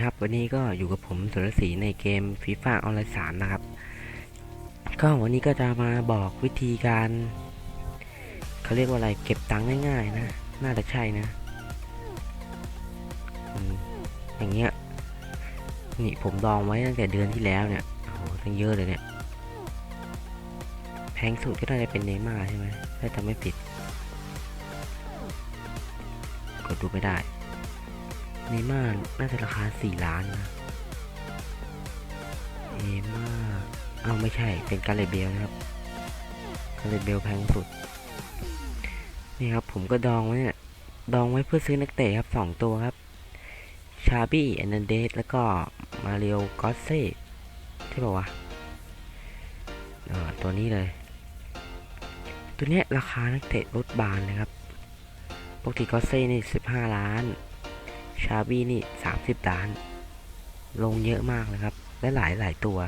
ครับ วันนี้ก็อยู่กับผมสุรศรีในเกมฟีฟ่าออนไลน์สามนะครับ ก็วันนี้ก็จะมาบอกวิธีการเขาเรียกว่าอะไรเก็บตังค์ง่ายๆนะ น่าจะใช่นะอย่างเงี้ยนี่ผมดองไว้ตั้งแต่เดือนที่แล้วเนี่ยโอ้โหตั้งเยอะเลยเนี่ยแพงสุดก็น่าจะเป็นเนย์ม่าใช่ไหมถ้าจะไม่ผิดกดดูไม่ได้ เนม่าน่าจะราคาสี่ล้านนะเนม่าเอาไม่ใช่ เป็นการเลเบลนะครับ การเลเบลแพงสุด นี่ครับผมก็ดองไว้เนี่ยดองไว้เพื่อซื้อนักเตะครับสองตัวครับ ชาบี้แอนนเดสแล้วก็มาเรียวกอสเซ่ใช่ป่าวะตัวนี้เลย ตัวนี้ราคานักเตะลดบานเลยครับ ปกติกอสเซ่นี่สิบห้าล้าน ชาบี้นี่สามสิบล้าน ลงเยอะมากเลยครับ และหลายหลายตัว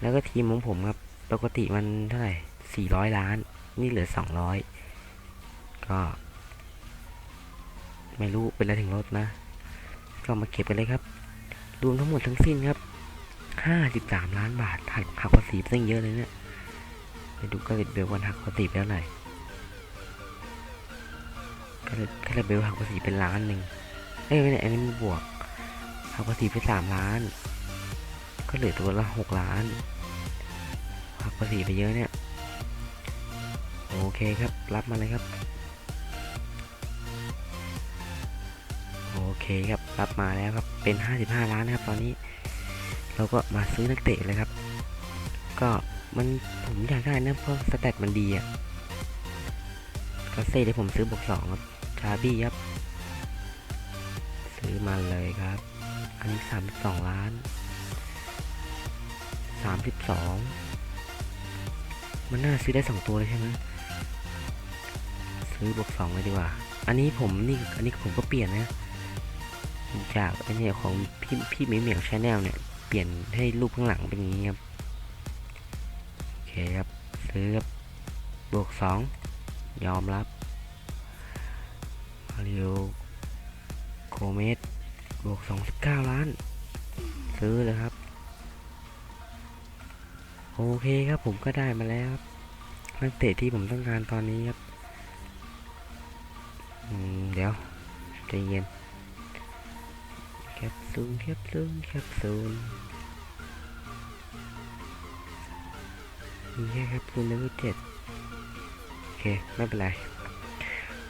แล้วก็ทีมของผมครับ ปกติมันเท่าไหร่สี่ร้อยล้าน นี่เหลือสองร้อยก็ ไม่รู้เป็นอะไรถึงลดนะ ก็มาเก็บกันเลยครับ รวมทั้งหมดทั้งสิ้นครับห้าสิบสามล้านบาทหักหักภาษีไปตั้งเยอะเลยเนี่ย ไปดูกระดิดเบลวันหักภาษีไปแล้วไหนกระดิดกระดิดเบลหักภาษีเป็นล้านหนึ่ง เอ้ยไม่ใช่อันนี้มันบวกหักภาษีไปสามล้าน ก็เหลือตัวละหกล้านหักภาษีไปเยอะเนี่ย โอเคครับ รับมาเลยครับ โอเคครับ รับมาแล้วครับ เป็น55ล้านนะครับ ตอนนี้ เราก็มาซื้อนักเตะเลยครับ ก็มันผมอยากได้นะเพราะสแตทมันดีอะก็เซ่ที่ผมซื้อบวกสองครับชาบี้ครับ ซื้อมาเลยครับ อันนี้ 32 ล้าน 32 มันน่าซื้อได้สองตัวเลยใช่ไหมซื้อบวกสองเลยดีกว่า อันนี้ผมนี่อันนี้ผมก็เปลี่ยนนะ จากไอเนี่ยของพี่พี่เหมียวเหมียวชาแนลเนี่ย เปลี่ยนให้รูปข้างหลังเป็นอย่างนี้ครับ โอเคครับ ซื้อครับบวกสองยอมรับมาริโอ โคเมสบวกสองสิบห้าล้าน ซื้อเลยครับ โอเคครับผมก็ได้มาแล้วนักเตะที่ผมต้องการตอนนี้ครับเดี๋ยวใจเย็นแคปซูลแคปซูลแคปซูลมีแค่แคปซูลเลเวลเจ็ดโอเค ไม่เป็นไร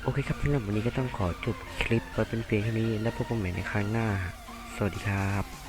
โอเคครับสำหรับวันนี้ก็ต้องขอจบคลิปไว้เป็นเพียงเท่านี้ แล้วพบกันใหม่ในครั้งหน้า สวัสดีครับ